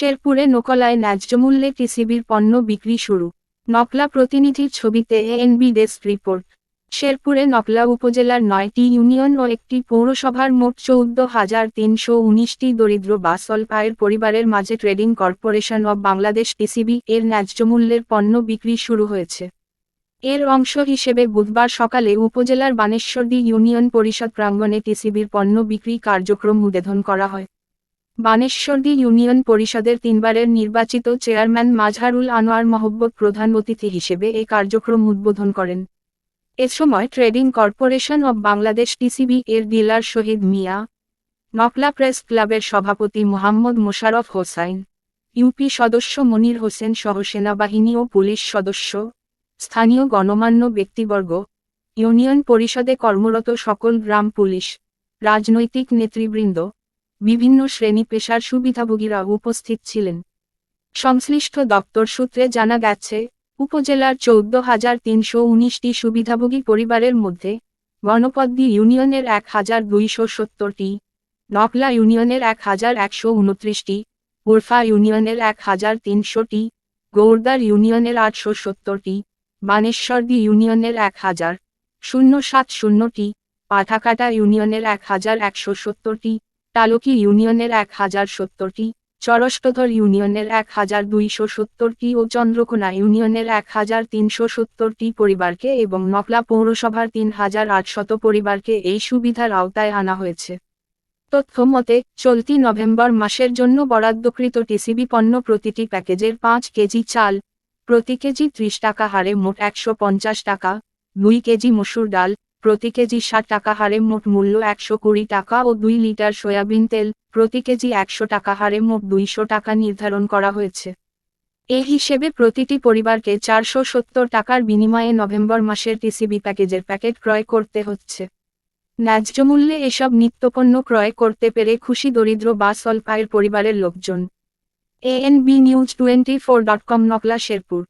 শেরপুরে নকলায় ন্যায্যমূল্যে টিসিবির পণ্য বিক্রি শুরু। নকলা প্রতিনিধির ছবিতে এএনবি ডেস্ক রিপোর্ট। শেরপুরে নকলা উপজেলার নয়টি ইউনিয়ন ও একটি পৌরসভার মোট চৌদ্দ হাজার তিনশো উনিশটি দরিদ্র বা স্বল্পায়ের পরিবারের মাঝে trading corporation of Bangladesh TCB এর ন্যায্যমূল্যের পণ্য বিক্রি শুরু হয়েছে। এর অংশ হিসেবে বুধবার সকালে উপজেলার বানেশ্বরদী ইউনিয়ন পরিষদ প্রাঙ্গণে টিসিবির পণ্য বিক্রি কার্যক্রম উদ্বোধন করা হয়। বানেশ্বরদী ইউনিয়ন পরিষদের তিনবারের নির্বাচিত চেয়ারম্যান মাজহারুল আনোয়ার মহব্বত প্রধান অতিথি হিসেবে এই কার্যক্রম উদ্বোধন করেন। এ সময় trading corporation of Bangladesh TCB এর ডিলার শহীদ মিয়া, নকলা প্রেস ক্লাবের সভাপতি মোহাম্মদ মোশারফ হোসাইন, ইউপি সদস্য মনির হোসেন সহ সেনাবাহিনী ও পুলিশ সদস্য, স্থানীয় গণমান্য ব্যক্তিবর্গ, ইউনিয়ন পরিষদে কর্মরত সকল গ্রাম পুলিশ, রাজনৈতিক নেতৃবৃন্দ বিভিন্ন শ্রেণি পেশার সুবিধাভোগীরা উপস্থিত ছিলেন। সংশ্লিষ্ট দপ্তর সূত্রে জানা গেছে, উপজেলার চৌদ্দ হাজার তিনশো উনিশটি সুবিধাভোগী পরিবারের মধ্যে গণপদ্মী ইউনিয়নের এক হাজার দুইশো সত্তরটি, নকলা ইউনিয়নের এক হাজার একশো উনত্রিশটি উরফা ইউনিয়নের এক হাজার তিনশোটি গৌরদার ইউনিয়নের আটশো সত্তরটি, বানেশ্বরদী ইউনিয়নের এক হাজার শূন্য সাত শূন্যটি, পাঠাকাটা ইউনিয়নের এক হাজার একশো সত্তরটি তালুকি ইউনিয়নের এক হাজার সত্তরটি, চরষ্টধর ইউনিয়নের এক হাজার দুইশো সত্তরটি ও চন্দ্রকোনা ইউনিয়নের এক হাজার তিনশো সত্তরটি পরিবারকে এবং নকলা পৌরসভার তিন হাজার আটশত পরিবারকে এই সুবিধার আওতায় আনা হয়েছে। তথ্য মতে চলতি নভেম্বর মাসের জন্য বরাদ্দকৃত টিসিবি পণ্য প্রতিটি প্যাকেজের পাঁচ কেজি চাল, প্রতি কেজি ত্রিশ টাকা হারে মোট একশো পঞ্চাশ টাকা, দুই কেজি মসুর ডাল প্রতি কেজি ষাট টাকা হারে মোট মূল্য একশো কুড়ি টাকা ও দুই লিটার সয়াবিন তেল প্রতি কেজি একশো টাকা হারে মোট দুইশো টাকা নির্ধারণ করা হয়েছে। এ হিসেবে প্রতিটি পরিবারকে চারশো সত্তর টাকার বিনিময়ে নভেম্বর মাসের টিসিবি প্যাকেজের প্যাকেট ক্রয় করতে হচ্ছে। ন্যায্য মূল্যে এসব নিত্যপণ্য ক্রয় করতে পেরে খুশি দরিদ্র বা স্বল্পায়ের পরিবারের লোকজন। ANB news twenty four dot com Nakla Sherpur.